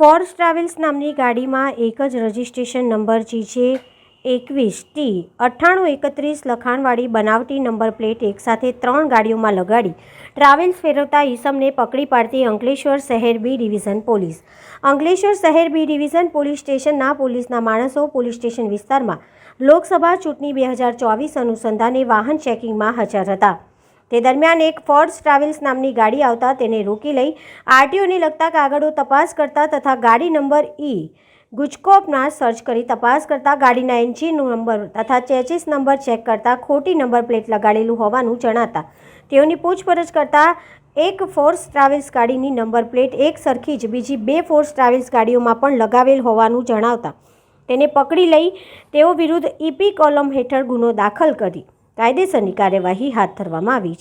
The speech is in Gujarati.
ફોર્સ ટ્રાવેલ્સ નામની ગાડીમાં એક જ રજિસ્ટ્રેશન નંબર જી છે એકવીસ ટી અઠ્ઠાણું એકત્રીસ લખાણવાળી બનાવટી નંબર પ્લેટ એકસાથે ત્રણ ગાડીઓમાં લગાડી ટ્રાવેલ્સ ફેરવતા ઈસમને પકડી પાડતી અંકલેશ્વર શહેર બી ડિવિઝન પોલીસ. અંકલેશ્વર શહેર બી ડિવિઝન પોલીસ સ્ટેશનના પોલીસના માણસો પોલીસ સ્ટેશન વિસ્તારમાં લોકસભા ચૂંટણી બે હજાર ચોવીસ અનુસંધાને વાહન ચેકિંગમાં હાજર હતા. તે દરમિયાન એક ફોર્સ ટ્રાવેલ્સ નામની ગાડી આવતા તેને રોકી લઈ આરટીઓને લગતા કાગળો તપાસ કરતા તથા ગાડી નંબર ઈ ગુજકોપના સર્ચ કરી તપાસ કરતા ગાડીના એન્જિનનો નંબર તથા ચેચિસ નંબર ચેક કરતા ખોટી નંબર પ્લેટ લગાડેલું હોવાનું જણાતા. તેઓની પૂછપરછ કરતા એક ફોર્સ ટ્રાવેલ્સ ગાડીની નંબર પ્લેટ એક સરખી જ બીજી બે ફોર્સ ટ્રાવેલ્સ ગાડીઓમાં પણ લગાવેલ હોવાનું જણાવતા. તેને પકડી લઈ તેઓ વિરુદ્ધ ઈપી કોલમ હેઠળ ગુનો દાખલ કરી. કાયદેસરની કાર્યવાહી હાથ ધરવામાં આવી